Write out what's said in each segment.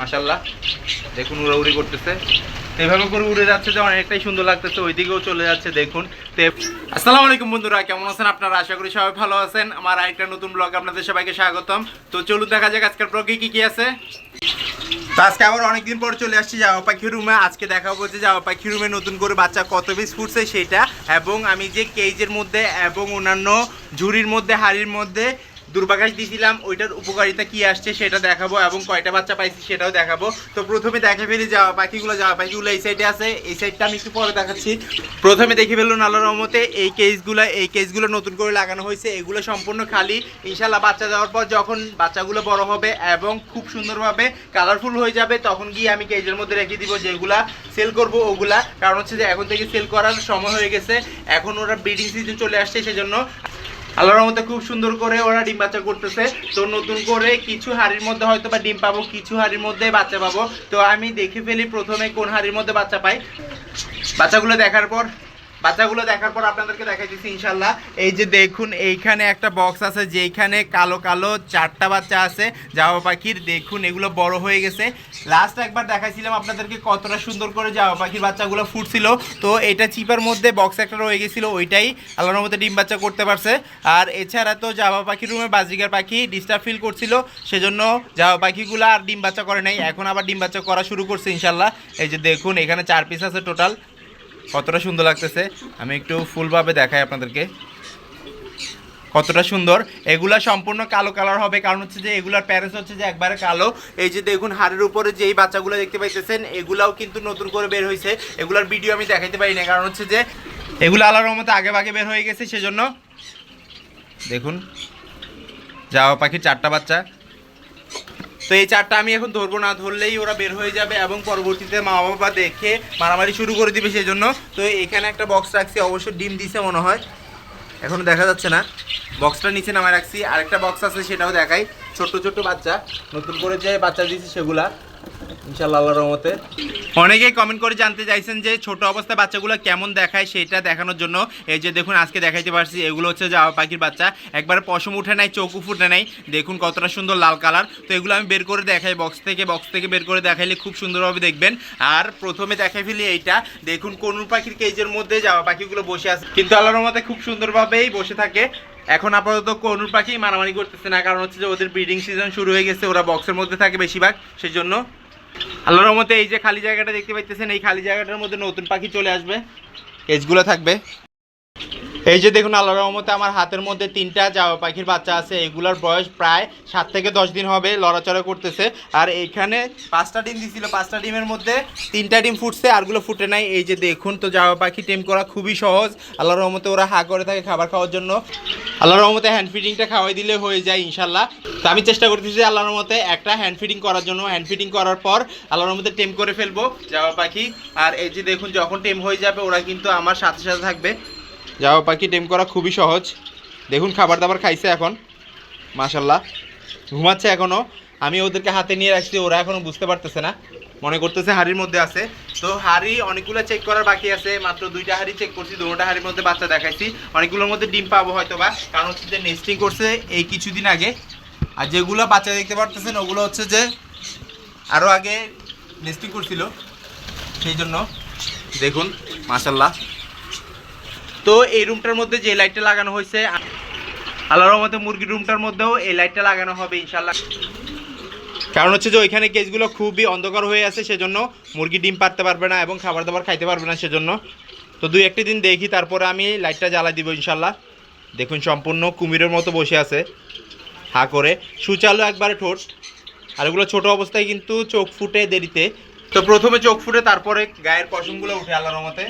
মাসাল্লাহ দেখুন উড়াউড়ি করতেছে। তো এইভাবে করে উড়ে যাচ্ছে যে অনেকটাই সুন্দর লাগতেছে। ওইদিকেও চলে যাচ্ছে, দেখুন। আসসালামু আলাইকুম বন্ধুরা, কেমন আছেন আপনারা? আশা করি সবাই ভালো আছেন। আমার আরেকটা নতুন ব্লগ আপনাদের সবাইকে স্বাগতম। তো চলুন দেখা যাক আজকের ব্লগে কি কি আছে। তো আজকে আবার অনেকদিন পর চলে আসছি জামা পাখি রুমে আজকে দেখাবো যে জামা পাখি রুমে নতুন করে বাচ্চা কত পিস ফুটছে সেটা। এবং আমি যে কেজের মধ্যে এবং অন্যান্য ঝুড়ির মধ্যে, হাড়ির মধ্যে দুর্বাঘাস দিয়েছিলাম ওইটার উপকারিতা কি আসছে সেটা দেখাবো এবং কয়টা বাচ্চা পাইছি সেটাও দেখাবো। তো প্রথমে দেখে ফেলি, যাওয়া পাখিগুলো যাওয়া পাখিগুলো এই সাইডে আছে। এই সাইডটা আমি একটু পরে দেখাচ্ছি। প্রথমে দেখে ফেলুন আল্লাহর রহমতে, এই কেসগুলো এই কেসগুলো নতুন করে লাগানো হয়েছে। এগুলো সম্পূর্ণ খালি। ইনশাল্লাহ বাচ্চা দেওয়ার পর যখন বাচ্চাগুলো বড় হবে এবং খুব সুন্দরভাবে কালারফুল হয়ে যাবে, তখন গিয়ে আমি কেজের মধ্যে রেখে দিব যেগুলা সেল করব ওগুলা। কারণ হচ্ছে যে এখন থেকে সেল করার সময় হয়ে গেছে। এখন ওরা ব্রিডিং সিজন চলে আসছে, সেজন্য আল্লাহর মতো খুব সুন্দর করে ওরা ডিম বাচ্চা করতেছে। তো নতুন করে কিছু হাড়ির মধ্যে হয়তো বা ডিম পাবো, কিছু হাড়ির মধ্যে বাচ্চা পাবো। তো আমি দেখে ফেলি প্রথমে কোন হাড়ির মধ্যে বাচ্চা পাই। বাচ্চাগুলো দেখার পর বাচ্চাগুলো দেখার পর আপনাদেরকে দেখাই দিচ্ছি ইনশাল্লাহ এই যে দেখুন, এইখানে একটা বক্স আছে যেইখানে কালো কালো চারটা বাচ্চা আছে। জামা পাখির, দেখুন, এগুলো বড় হয়ে গেছে। লাস্ট একবার দেখাইছিলাম আপনাদেরকে কতটা সুন্দর করে জামা পাখির বাচ্চাগুলো ফুটছিল। তো এটা চিপার মধ্যে বক্স একটা রয়ে গেছিল, ওইটাই আল্লাহর মধ্যে ডিম বাচ্চা করতে পারছে। আর এছাড়া তো জামা পাখির রুমে বাজিকার পাখি ডিস্টার্ব ফিল করছিল, সেজন্য জামা পাখিগুলো আর ডিম বাচ্চা করে নাই। এখন আবার ডিম বাচ্চা করা শুরু করছে ইনশাল্লাহ এই যে দেখুন, এখানে চার পিস আছে টোটাল কতটা সুন্দর লাগতেছে? আমি একটু ফুলভাবে দেখাই আপনাদেরকে। কতটা সুন্দর। এগুলা সম্পূর্ণ কালো কালার হবে। কারণ হচ্ছে যে এগুলার প্যারেন্টস হচ্ছে যে একবারে কালো। এই যে দেখুন, হাড়ের উপরে যেই বাচ্চাগুলো দেখতে পাইতেছেন, এগুলাও কিন্তু নতুন করে বের হয়েছে এগুলার ভিডিও আমি দেখাইতে পারি না। কারণ হচ্ছে যে এগুলো আলার রহমতে আগে ভাগে বের হয়ে গেছে, সেজন্য দেখুন। যাওয়া পাখি, চারটা বাচ্চা। তো এই চারটা আমি এখন ধরবো না, ধরলেই ওরা বের হয়ে যাবে এবং পরবর্তীতে মা বাবা দেখে মারামারি শুরু করে দিবে সেই জন্য তো এখানে একটা বক্স রাখছি অবশ্য ডিম দিছে মনে হয়। এখনও দেখা যাচ্ছে না। বক্সটা নিচে নামায় রাখছি। আরেকটা বক্স আছে, সেটাও দেখাই। ছোট্ট ছোট্ট বাচ্চা। নতুন করে যে বাচ্চা দিয়েছি সেগুলা। ইনশাল্লাহ অনেকেই কমেন্ট করে জানতে চাইছেন যে ছোট অবস্থায় বাচ্চাগুলো কেমন দেখায় সেটা দেখানোর জন্য। এই যে দেখুন, আজকে দেখাইতে পারছি, এগুলো হচ্ছে জাওয়া পাখির বাচ্চা। একবারে পশম উঠে নাই, চোখ ফুটে নাই। দেখুন কতটা সুন্দর লাল কালার। তো এগুলো আমি বের করে দেখাই বক্স থেকে বক্স থেকে বের করে দেখাইলে খুব সুন্দরভাবে দেখবেন। আর প্রথমে দেখাই ফেলি এইটা। দেখুন কোন পাখির কেজের মধ্যে যাওয়া পাখিগুলো বসে আছে। কিন্তু আল্লাহর রহমতে খুব সুন্দরভাবেই বসে থাকে। এখন আপাতত কনুর পাখি মারামারি করতেছে না, কারণ হচ্ছে যে ওদের ব্রিডিং সিজন শুরু হয়ে গেছে। ওরা বক্সের মধ্যে থাকে বেশিরভাগ। সেই জন্য আল্লাহর রহমতে এই যে খালি জায়গাটা দেখতে পাইতেছেন, এই খালি জায়গাটার মধ্যে নতুন পাখি চলে আসবে। কেজগুলো থাকবে। এই যে দেখুন আল্লাহর রহমতে আমার হাতের মধ্যে তিনটা জাওয়া পাখির বাচ্চা আছে, এগুলোর বয়স প্রায় সাত থেকে দশ দিন হবে লড়াচড়া করতেছে। আর এইখানে পাঁচটা ডিম দিছিল, পাঁচটা ডিমের মধ্যে তিনটা ডিম ফুটছে, আরগুলো ফুটে নাই। এই যে দেখুন তো জাওয়া পাখি টেম করা খুবই সহজ। আল্লাহর রহমতে ওরা হা করে থাকে খাবার খাওয়ার জন্য। আল্লাহর রহমতে হ্যান্ড ফিডিংটা খাওয়াই দিলে হয়ে যায় ইনশাল্লাহ। তো আমি চেষ্টা করতেছি আল্লাহর রহমতে একটা হ্যান্ড ফিডিং করার জন্য। হ্যান্ড ফিডিং করার পর আল্লাহর রহমতে টেম করে ফেলব জাওয়া পাখি। আর এই যে দেখুন যখন টেম হয়ে যাবে, ওরা কিন্তু আমার সাথে সাথে থাকবে। জাওয়া পাখি টেম করা খুবই সহজ। দেখুন খাবার দাবার খাইছে এখন। মাশাল্লাহ ঘুমাচ্ছে এখনও আমি ওদেরকে হাতে নিয়ে রাখছি, ওরা এখনও বুঝতে পারতেছে না। মনে করতেছে হাড়ির মধ্যে আছে। তো হাড়ি অনেকগুলো চেক করার বাকি আছে। মাত্র দুইটা হাড়ি চেক করছি, দুটোটা হাড়ির মধ্যে বাচ্চা দেখাইছি। অনেকগুলোর মধ্যে ডিম পাবো হয়তো বা। কারণ হচ্ছে যে নেস্টিং করছে এই কিছুদিন আগে। আর যেগুলো বাচ্চা দেখতে পারতেছেন, ওগুলো হচ্ছে যে আরও আগে নেস্টিং করছিল। সেই জন্য দেখুন মাশাল্লাহ তো এই রুমটার মধ্যে যে লাইটটা লাগানো হয়েছে আল্লাহর রহমতে মুরগির রুমটার মধ্যেও এই লাইটটা লাগানো হবে ইনশাল্লাহ কারণ হচ্ছে যে ওইখানে কেসগুলো খুবই অন্ধকার হয়ে আছে, সেজন্য মুরগি ডিম পারতে পারবে না এবং খাবার দাবার খাইতে পারবে না সেজন্য। তো দুই একটি দিন দেখি, তারপরে আমি লাইটটা জ্বালাই দিব ইনশাল্লাহ দেখুন, সম্পূর্ণ কুমিরের মতো বসে আছে। হা করে। সুচালো একবারে ঠোঁট। আর এগুলো ছোট অবস্থায় কিন্তু চোখ ফুটে দেরিতে। তো প্রথমে চোখ ফুটে তারপরে গায়ের পশমগুলো উঠে আল্লাহর মতে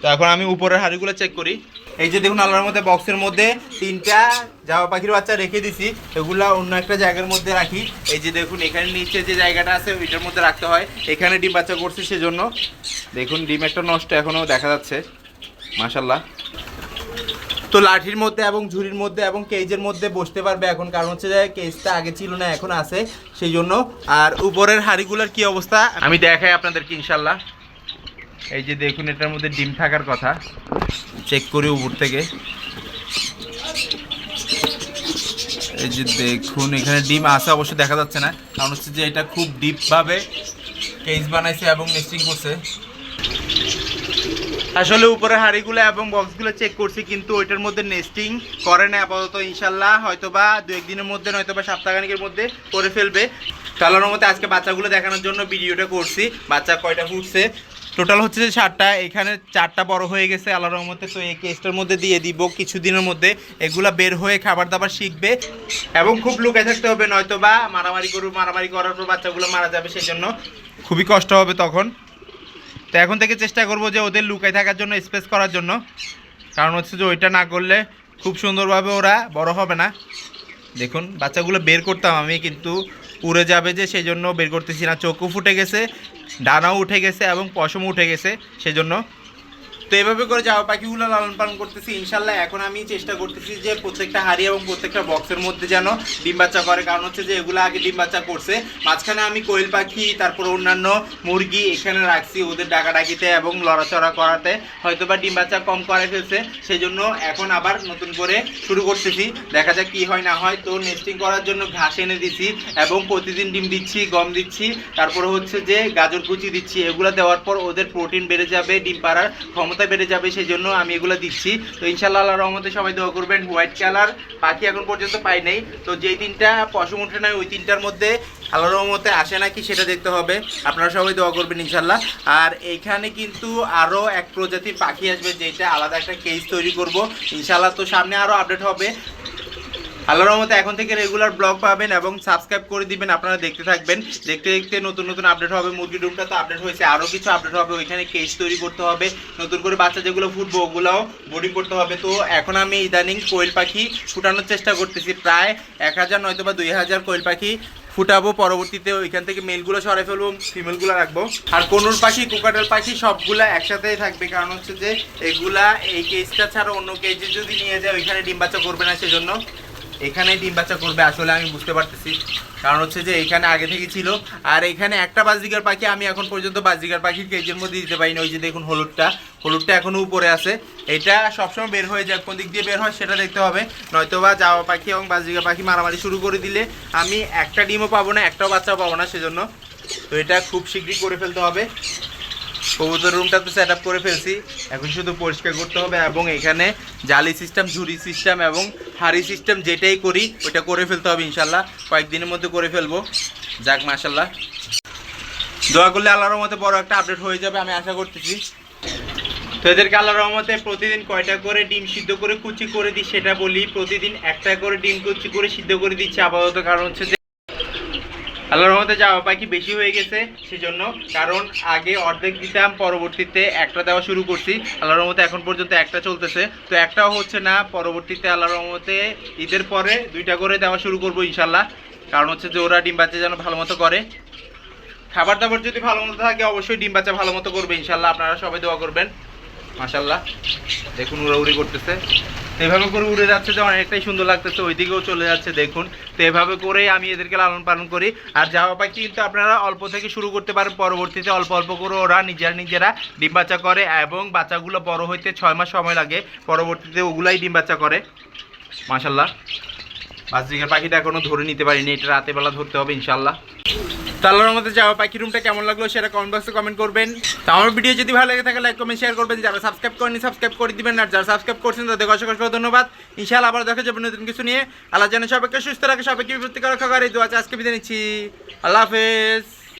তো এখন আমি উপরের হাড়িগুলো চেক করি। এই যে দেখুন আল্লাহর মধ্যে বক্সের মধ্যে তিনটা জামা পাখির বাচ্চা রেখে দিছি। এগুলা অন্য একটা জায়গার মধ্যে রাখি। এই যে দেখুন, এখানে নিচে যে জায়গাটা আছে, ওইটার মধ্যে রাখতে হয়। এখানে ডিম বাচ্চা করছে সেজন্য। দেখুন ডিম একটা নষ্ট এখনও দেখা যাচ্ছে। মাশাল্লাহ তো লাঠির মধ্যে এবং ঝুড়ির মধ্যে এবং কেজের মধ্যে বসতে পারবে এখন। কারণ হচ্ছে যে কেজটা আগে ছিল না এখন আছে সেই জন্য। আর উপরের হাড়িগুলোর কি অবস্থা? আমি দেখাই আপনাদেরকে ইনশাল্লাহ। এই যে দেখুন এটার মধ্যে ডিম থাকার কথা। চেক করি উপর থেকে। এই যে দেখুন এখানে ডিম আছে অবশ্য দেখা যাচ্ছে না। কারণ হচ্ছে যে এটা খুব ডিপভাবে কেজ বানাইছে এবং নেস্টিং করছে। আসলে উপরে হাড়িগুলো এবং বক্সগুলো চেক করছি, কিন্তু ওইটার মধ্যে নেস্টিং করে না আপাতত, ইনশাল্লাহ। হয়তোবা দু একদিনের মধ্যে, নয়তোবা সপ্তাহখানিকের মধ্যে করে ফেলবে। তাহলে মধ্যে আজকে বাচ্চাগুলো দেখানোর জন্য ভিডিওটা করছি। বাচ্চা কয়টা ফুটছে? টোটাল হচ্ছে যে সাতটা। এখানে চারটা বড় হয়ে গেছে আল্লাহর রহমতে। তো এই কেসটার মধ্যে দিয়ে দিব। কিছুদিনের মধ্যে এগুলা বের হয়ে খাবার দাবার শিখবে এবং খুব লুকায় থাকতে হবে। নয়তো বা মারামারি করু মারামারি করার পর বাচ্চাগুলো মারা যাবে সেই জন্য খুবই কষ্ট হবে তখন। তো এখন থেকে চেষ্টা করব যে ওদের লুকায় থাকার জন্য স্পেস করার জন্য। কারণ হচ্ছে যে ওইটা না করলে খুব সুন্দরভাবে ওরা বড় হবে না। দেখুন, বাচ্চাগুলো বের করতাম আমি, কিন্তু উড়ে যাবে যে সেই জন্য বের করতেছি না। চোখও ফুটে গেছে, ডানাও উঠে গেছে এবং পশমও উঠে গেছে, সেজন্য তো এভাবে করে যাওয়া পাখিগুলো লালন পালন করতেছি, ইনশাল্লাহ। এখন আমি চেষ্টা করতেছি যে প্রত্যেকটা হাড়ি এবং প্রত্যেকটা বক্সের মধ্যে যেন ডিম বাচ্চা করে। কারণ হচ্ছে যে এগুলো আগে ডিম বাচ্চা করছে। মাঝখানে আমি কোয়েল পাখি, তারপর অন্যান্য মুরগি এখানে রাখছি ওদের ডাকাডাকিতে এবং লড়াচড়া করাতে। হয়তো বা ডিম বাচ্চা কম করে ফেলছে সেই জন্য এখন আবার নতুন করে শুরু করতেছি। দেখা যাক কি হয় না হয়। তো নেস্টিং করার জন্য ঘাস এনে দিচ্ছি এবং প্রতিদিন ডিম দিচ্ছি, গম দিচ্ছি। তারপরে হচ্ছে যে গাজর কুচি দিচ্ছি। এগুলো দেওয়ার পর ওদের প্রোটিন বেড়ে যাবে, ডিম পাড়ার ক্ষমতা বেড়ে যাবে সেই জন্য আমি এগুলো দিচ্ছি। তো ইনশাল্লাহ আল্লাহ রহমতে সবাই দোয়া করবেন, হোয়াইট কালার, পাখি এখন পর্যন্ত পাই নাই। তো যেই তিনটা পশম উঠে নাই, ওই তিনটার মধ্যে আল্লাহ রহমতে আসে নাকি সেটা দেখতে হবে। আপনারা সবাই দোয়া করবেন ইনশাল্লাহ আর এইখানে কিন্তু আরও এক প্রজাতির পাখি আসবে যেটা আলাদা একটা কেস তৈরি করব। ইনশাল্লাহ তো সামনে আরও আপডেট হবে। আল্লাহর রহমতে এখন থেকে রেগুলার ব্লগ পাবেন এবং সাবস্ক্রাইব করে দিবেন। আপনারা দেখতে থাকবেন। দেখতে দেখতে নতুন নতুন আপডেট হবে। মুরগি ডুমটা তো আপডেট হয়েছে। আরও কিছু আপডেট হবে। ওইখানে কেস তৈরি করতে হবে। নতুন করে বাচ্চা যেগুলো ফুটবো, ওগুলোও বোর্ডিং করতে হবে। তো এখন আমি ইদানিং কোয়েল পাখি ফুটানোর চেষ্টা করতেছি। প্রায় এক হাজার, নয়তো বা দুই হাজার কোয়েল পাখি ফুটাবো। পরবর্তীতে ওইখান থেকে মেলগুলো সরাই ফেলব ফিমেলগুলো রাখব। আর কোনোর পাখি কুকাটার পাখি সবগুলা একসাথেই থাকবে। কারণ হচ্ছে যে এগুলা এই কেসটা ছাড়া অন্য কেজে যদি নিয়ে যায়, ওইখানে ডিম বাচ্চা করবে না। সেজন্য এখানে ডিম বাচ্চা করবে, আসলে আমি বুঝতে পারতেছি। কারণ হচ্ছে যে এখানে আগে থেকে ছিল। আর এখানে একটা বাজরিকার পাখি আমি এখন পর্যন্ত বাজরিকার পাখির কেজের মধ্যে দিতে পারিনি। ওই যে দেখুন হলুদটা। হলুদটা এখনও উপরে আছে। এটা সবসময় বের হয়ে যায়। কোন দিক দিয়ে বের হয় সেটা দেখতে হবে। নয়তো বা যাওয়া পাখি এবং বাজরিকা পাখি মারামারি শুরু করে দিলে আমি একটা ডিমও পাবো না, একটাও বাচ্চাও পাবো না সেজন্য। তো এটা খুব শীঘ্রই করে ফেলতে হবে। কবুতর রুমটা তো সেট করে ফেলছি। এখন শুধু পরিষ্কার করতে হবে এবং এখানে জালি সিস্টেম ঝুড়ি সিস্টেম এবং হাড়ি সিস্টেম যেটাই করি, ওটা করে ফেলতে হবে ইনশাল্লাহ। কয়েকদিনের মধ্যে করে ফেলব। যাক, মাশাল্লাহ। দোয়া করলে আল্লাহর রহমতে বড় একটা আপডেট হয়ে যাবে, আমি আশা করতেছি। তো এদেরকে আল্লাহ রহমতে প্রতিদিন কয়টা করে ডিম সিদ্ধ করে কুচি করে দিই সেটা বলি। প্রতিদিন একটা করে ডিম কুচি করে সিদ্ধ করে দিচ্ছি। আপাতত কারণ হচ্ছে আল্লাহর রহমতে যাওয়া পাখি বেশি হয়ে গেছে সেজন্য, কারণ আগে অর্ধেক দিতাম, পরবর্তীতে একটা দেওয়া শুরু করছি। আল্লাহর রহমতে এখন পর্যন্ত একটা চলতেছে। তো একটাও হচ্ছে না, পরবর্তীতে আল্লাহর রহমতে ঈদের পরে দুইটা করে দেওয়া শুরু করব ইনশাল্লাহ কারণ হচ্ছে যে ওরা ডিম বাচ্চা যেন ভালো মতো করে। খাবার দাবার যদি ভালো মতো থাকে, অবশ্যই ডিম বাচ্চা ভালো মতো করবে ইনশাল্লাহ আপনারা সবাই দোয়া করবেন। মাশাল্লাহ দেখুন, উড়াউড়ি করতেছে। এভাবে করে উড়ে যাচ্ছে যে অনেকটাই সুন্দর লাগতেছে। ওইদিকেও চলে যাচ্ছে, দেখুন। তো এভাবে করেই আমি এদেরকে লালন পালন করি। আর জামা পাখি কিন্তু আপনারা অল্প থেকে শুরু করতে পারেন। পরবর্তীতে অল্প অল্প করে ওরা নিজেরা নিজেরা ডিম বাচ্চা করে এবং বাচ্চাগুলো বড় হইতে ছয় মাস সময় লাগে। পরবর্তীতে ওগুলাই ডিম বাচ্চা করে। মাশাল্লাহ বাজরিকার পাখিটা এখনও ধরে নিতে পারিনি। এটা রাতে বেলা ধরতে হবে ইনশাল্লাহ তাহলে আমাদের যাওয়া পাখি রুমটা কেমন লাগল সেটা কমেন্ট বক্সে কমেন্ট করবেন। তো আমার ভিডিও যদি ভালো লাগে থাকে লাইক কমেন্ট শেয়ার করবেন। যারা সাবস্ক্রাইব করেনি সাবস্ক্রাইব করে দিবেন। আর যারা সাবস্ক্রাইব করছেন তাদের অসংখ্য অসংখ্য ধন্যবাদ। ইনশাআল্লাহ আবার দেখা যাবে নতুন কিছু নিয়ে। আল্লাহ যেন সবাইকে সুস্থ রাখে, সবাইকে বিপত্তি করা খাবার। এই দোয়া আজকে বিদায় নিচ্ছি। আল্লাহ হাফেজ।